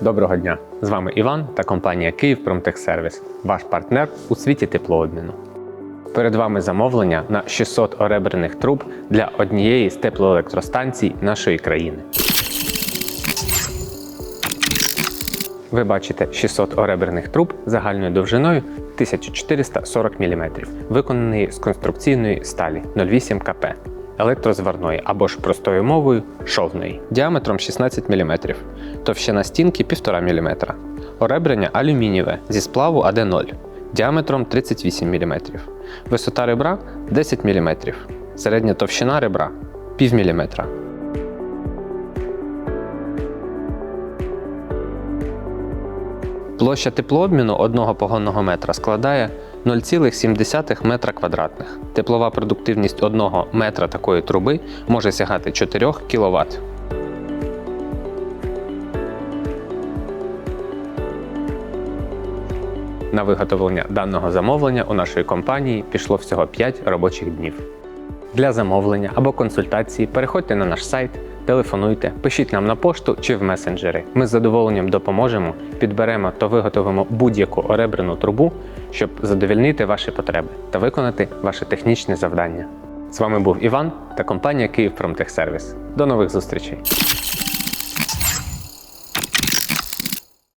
Доброго дня! З вами Іван та компанія Київ Промтехсервіс, ваш партнер у світі теплообміну. Перед вами замовлення на 600 оребрених труб для однієї з теплоелектростанцій нашої країни. Ви бачите 600 оребрених труб загальною довжиною 1440 мм, виконаної з конструкційної сталі 08 КП, електрозварної або ж простою мовою шовної, діаметром 16 мм, товщина стінки 1,5 мм, оребрення алюмінієве зі сплаву АД0 діаметром 38 мм, висота ребра 10 мм, середня товщина ребра 0,5 мм. Площа теплообміну одного погонного метра складає 0,7 метра квадратних. Теплова продуктивність одного метра такої труби може сягати 4 кВт. На виготовлення даного замовлення у нашої компанії пішло всього 5 робочих днів. Для замовлення або консультації переходьте на наш сайт, телефонуйте, пишіть нам на пошту чи в месенджери. Ми з задоволенням допоможемо, підберемо та виготовимо будь-яку оребрену трубу, щоб задовільнити ваші потреби та виконати ваше технічне завдання. З вами був Іван та компанія «Київпромтехсервіс». До нових зустрічей!